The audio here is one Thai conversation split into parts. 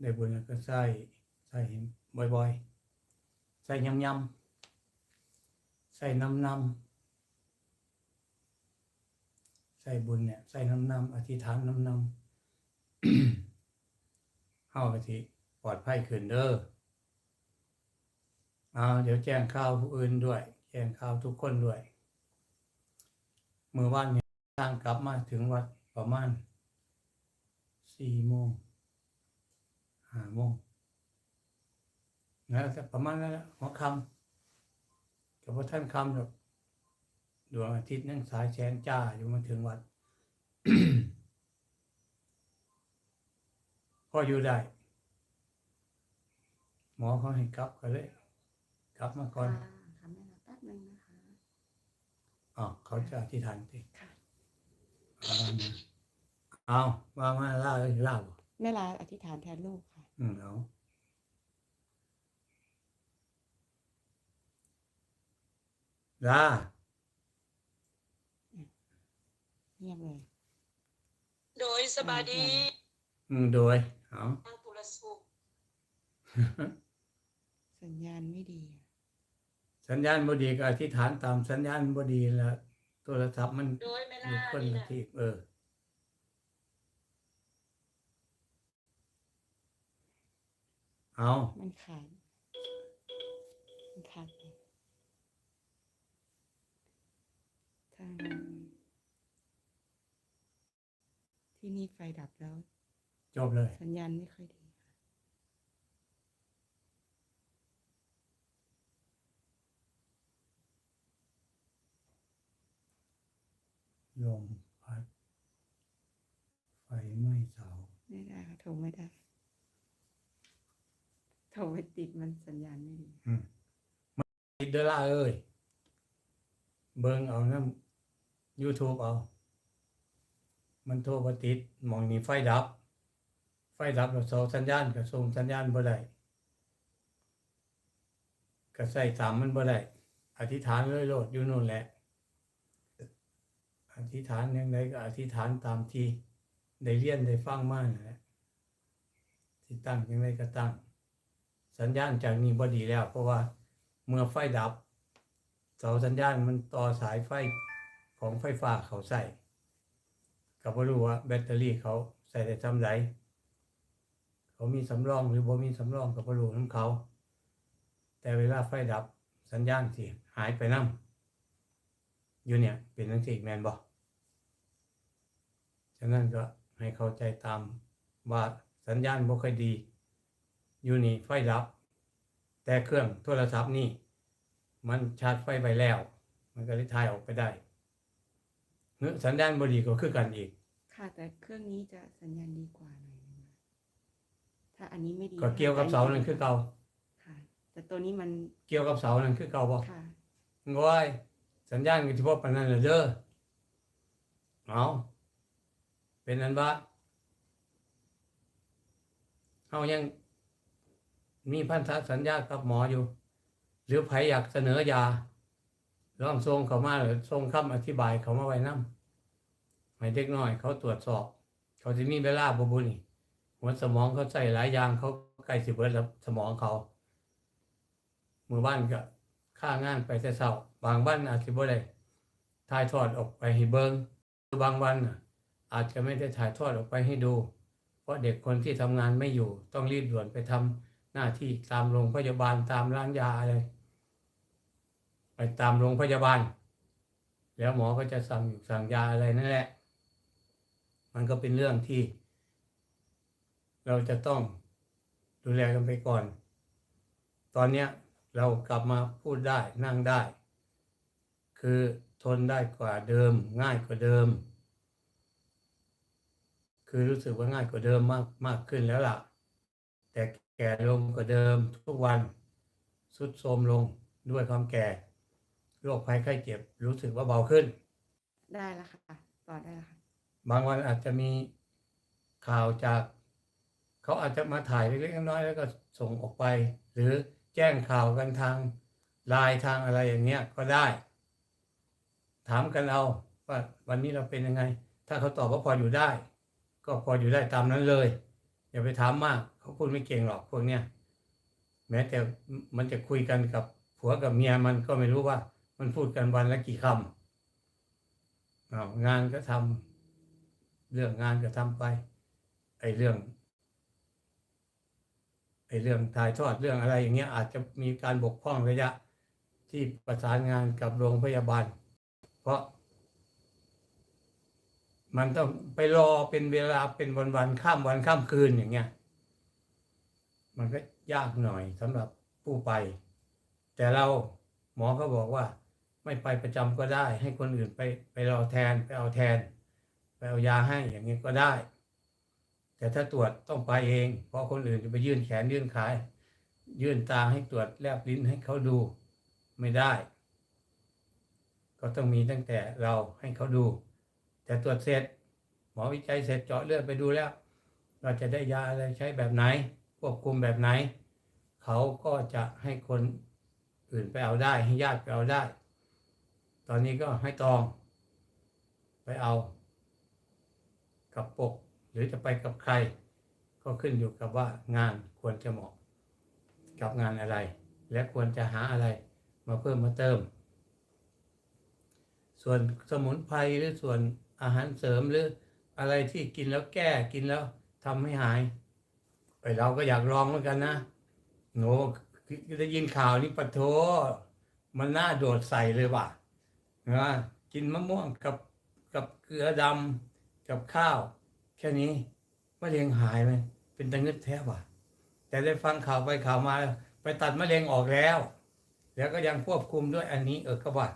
ได้บุญก็ใส่ใส่บ่อยๆใส่ยำยำใส่น้ำน้ำใส่บุญเนี่ยใส่น้ำน้ำอธิษฐานน้ำน้ำเฮากะทิปลอดภัยขึ้นเด้อเอาเดี๋ยวแจ้งข่าวผู้อื่นด้วย แจ้งข่าวทุกคนด้วยเมื่อวานเนี่ยทางกลับมาถึงวัดประมาณสี่โมง ห้าโมงแล้วแต่ประมาณนั้นแหละหัวค่ำกับพระท่านคำหรอกดวงอาทิตย์นั่งสายแสงจ้าอยู่มาถึงวัดพออยู่ได้ หมอเขาให้กลับก็เลยกลับมาก่อนค่ะค่ะแม่รอแป๊บนึงนะคะอ๋อเขาจะอธิษฐานสิค่ะเอาว่ามาเอาว่ามาเล่าเลยเล่าบ่แม่ลาอธิษฐานแทนลูกค่ะ อืมเอาลาเงียบเลยโดยสบายดีอืมโดยเอาทางปุรสุขสัญญาณไม่ดีอะสัญญาณบดีก็อธิษฐานตามสัญญาณบดีแล้วโทรศัพท์มันโดยเวลามีคนนี่ละนะ ที่เออ เอามันขาด มันขาดไปทางที่นี่ไฟดับแล้ว จบเลย สัญญาณไม่ค่อยดีค่ะลมพัดไฟไหม้เสาไม่ได้ค่ะโทรไม่ได้ โทรไม่ติดมันสัญญาณไม่ดีติดเดอล่าเอ้ยเบิ่งเอาน้ำ YouTube เอา มันโทรบ่ติดหมองนี้ไฟดับ ไฟดับแล้วเสาสัญญาณก็ส่งสัญญาณบ่ได้ก็ใส่ตามมันบ่ได้อธิษฐานเลยโลดอยู่นู่นแหละ อธิษฐานย่างไรก็อธิษฐานตามที่ได้เรียนได้ฟังมานั่นแหละที่ตั้งย่างไรก็ตั้ง สัญญาณจากนี้บ่ดีแล้ว เพราะว่าเมื่อไฟดับเสาสัญญาณมันต่อสายไฟของไฟฟ้าเขาใส่ก็บ่รู้ว่าแบตเตอรี่เขาใส่ได้ทำไรเขามีสำรองหรือบ่มีสำรองก็บ่รู้นํเขา แต่เวลาไฟดับสัญญาณสิหายไปนํอยู่เนี่ยเป็นจังซี่แมนบ่ฉะนั้นก็ให้เข้าใจตามว่าสัญญาณบ่ค่อยดี อยู่นี่ไฟดับ แต่เครื่องโทรศัพท์นี่ มันชาร์จไฟไปแล้ว มันก็เลยถ่ายออกไปได้เนื้อสัญญาณบดีก็คือกันอีก ค่ะแต่เครื่องนี้จะสัญญาณดีกว่าหน่อยนึงนะถ้าอันนี้ไม่ดีก็เกี่ยวกับเสานั่นคือเก่าค่ะ แต่ตัวนี้มันเกี่ยวกับเสานั่นคือเก่าบ่ค่ะง่ายสัญญาณก็สิบ่ปานนั้นล่ะเด้อเอาเป็นนั้นว่าเฮายัง มีพันธสัญญากับหมออยู่ หรือไผอยากเสนอยาลองส่งเขามาหรือส่งคำอธิบายเขามาไว้นำให้เด็กน้อย เขาตรวจสอบ เขาจะมีเวลาบ่บุนี่หัวสมองเขาใส่หลายอย่างเขาใกล้สิเบิดแล้วสมองเขามือบ้านก็ค่างานไปแต่เช้าบางบ้านอาจจะบ่ได้ถ่ายทอดออกไปให้เบิงบางวันอาจจะไม่ได้ถ่ายทอดออกไปให้ดู เพราะเด็กคนที่ทำงานไม่อยู่ต้องรีบด่วนไปทำ หน้าที่ตามโรงพยาบาลตามร้านยาอะไรไปตามโรงพยาบาล แล้วหมอก็จะสั่งอยู่สั่งยาอะไรนั่นแหละ มันก็เป็นเรื่องที่ เราจะต้องดูแลกันไปก่อน ตอนเนี้ยเรากลับมาพูดได้นั่งได้ คือทนได้กว่าเดิม ง่ายกว่าเดิม คือรู้สึกว่าง่ายกว่าเดิมมากมากขึ้นแล้วล่ะ แต่แก่ลงกว่าเดิมทุกวันสุดโทรมลงด้วยความแก่โรคภัยไข้เจ็บรู้สึกว่าเบาขึ้น ได้แล้วค่ะต่อได้แล้วค่ะบางวันอาจจะมีข่าวจาก เขาอาจจะมาถ่ายเล็กๆน้อยๆแล้วก็ส่งออกไป หรือแจ้งข่าวกันทางไลน์ทางอะไรอย่างเงี้ยก็ได้ ถามกันเอาว่าวันนี้เราเป็นยังไง ถ้าเขาตอบว่าพออยู่ได้ ก็พออยู่ได้ตามนั้นเลย อย่าไปถามมาก เขาพูดไม่เก่งหรอกพวกเนี้ยแม้แต่มันจะคุยกันกับผัวกับเมียมันก็ไม่รู้ว่า มันพูดกันวันละกี่คำงานก็ทำเรื่องงานก็ทำไป ไอ้เรื่องไอ้เรื่องถ่ายทอดเรื่องอะไรอย่างเงี้ยอาจจะมีการบกพร่องระยะที่ประสานงานกับโรงพยาบาล เพราะ มันต้องไปรอเป็นเวลาเป็นวันวันข้ามวันข้ามคืนอย่างเงี้ย มันก็ยากหน่อยสำหรับผู้ไป แต่เราหมอก็บอกว่า ไม่ไปประจำก็ได้ ให้คนอื่นไปไปรอแทนไปเอาแทน ไปเอายาให้อย่างนี้ยก็ได้ แต่ถ้าตรวจต้องไปเอง เพราะคนอื่นจะไปยื่นแขนยื่นขายื่นตาให้ตรวจแลบลิ้นให้เขาดูไม่ได้ ก็ต้องมีตั้งแต่เราให้เขาดู แต่ตรวจเสร็จ หมอวิจัยเสร็จเจาะเลือดไปดูแล้ว เราจะได้ยาอะไรใช้แบบไหน ควบคุมแบบไหน เขาก็จะให้คนอื่นไปเอาได้ให้ญาติไปเอาได้ ตอนนี้ก็ให้ตอง ไปเอา กับปก หรือจะไปกับใคร ก็ขึ้นอยู่กับว่างานควรจะเหมาะ กับงานอะไร และควรจะหาอะไรมาเพิ่มมาเติม ส่วนสมุนไพรหรือส่วน อาหารเสริมหรืออะไรที่กินแล้วแก้กินแล้วทำให้หายไอเราก็อยากลองเหมือนกันนะโง่ได้ยินข่าวนี้ปะโถมันน่าโดดใส่เลยว่ะนะกินมะม่วงกับกับเกลือดำกับข้าว แค่นี้มะเร็งหายไหมเป็นตะงึดแท้ว่ะ แต่ได้ฟังข่าวไปข่าวมา ไปตัดมะเร็งออกแล้ว แล้วก็ยังควบคุมด้วยอันนี้ เออก็ว่า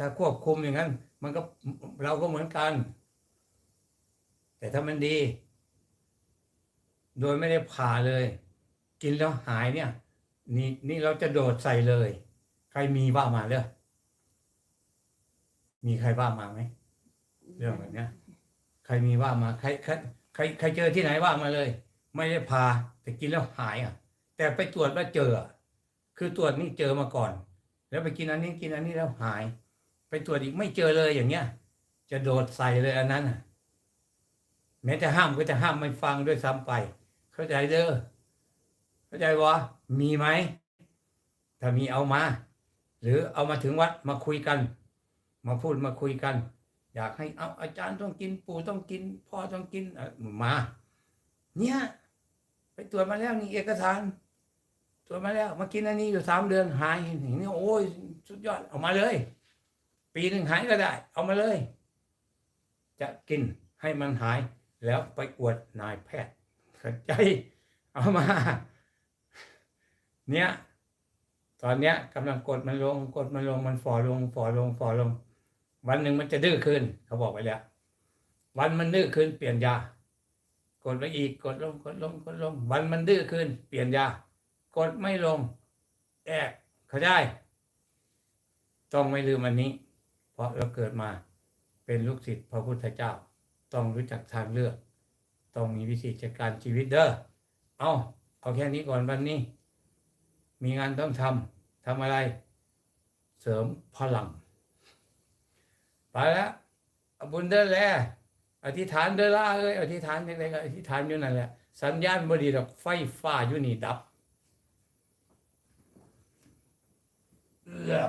ถ้าควบคุมอย่างนั้น มันก็เราก็เหมือนกัน แต่ถ้ามันดี โดยไม่ได้ผ่าเลย กินแล้วหายเนี่ย นี่นี่เราจะโดดใส่เลย ใครมีว่ามาเด้อมีใครว่ามาไหมเรื่องแบบเนี้ยใครมีว่ามาใครใครใครใครเจอที่ไหนว่ามาเลย ไม่ได้พาแต่กินแล้วหายอะ แต่ไปตรวจแล้วเจอ คือตรวจนี่เจอมาก่อน แล้วไปกินอันนี้กินอันนี้แล้วหาย ไปตรวจอีกไม่เจอเลยอย่างเงี้ย จะโดดใส่เลยอันนั้นน่ะแม้จะห้ามก็จะห้ามไม่ฟังด้วยซ้ำไป เข้าใจเด้อเข้าใจวะมีไหมถ้ามีเอามา หรือเอามาถึงวัดมาคุยกัน มาพูดมาคุยกัน อยากให้เอาอาจารย์ต้องกินปู่ต้องกิน พ่อต้องกินมา เนี่ยไปตรวจมาแล้วนี่เอกสารตรวจมาแล้วมากินอันนี้อยู่สามเดือนหายอย่างนี้โอ้ยสุดยอดเอามาเลย ปีหนึ่งหายก็ได้ เอามาเลย จะกินให้มันหายแล้วไปอวดนายแพทย์เขาใจ เอามา เนี่ยตอนเนี้ยกำลังกดมันลง กดมันลงมันฝ่อลงฝ่อลงฝ่อลง วันหนึ่งมันจะดื้อขึ้นเขาบอกไว้แล้ว วันมันดื้อขึ้นเปลี่ยนยากดไปอีกกดลงกดลงกดลง วันมันดื้อขึ้น เปลี่ยนยากดไม่ลงแอกเขาได้ ต้องไม่ลืมอันนี้ เพราะเราเกิดมาเป็นลูกศิษย์พระพุทธเจ้า ต้องรู้จักทางเลือก ต้องมีวิธีจัดการชีวิตเด้อเอาเอาแค่นี้ก่อนวันนี้ มีงานต้องทำทำอะไร เสริมพลังไปแล้วอาบุญเด้อแลอธิษฐานเด้อล่าเอ้ยอธิษฐานยังไงก็อธิษฐานอยู่นั่นแหละสัญญาณบดีดอกไฟฟ้าอยู่นี่ดับเอื้อ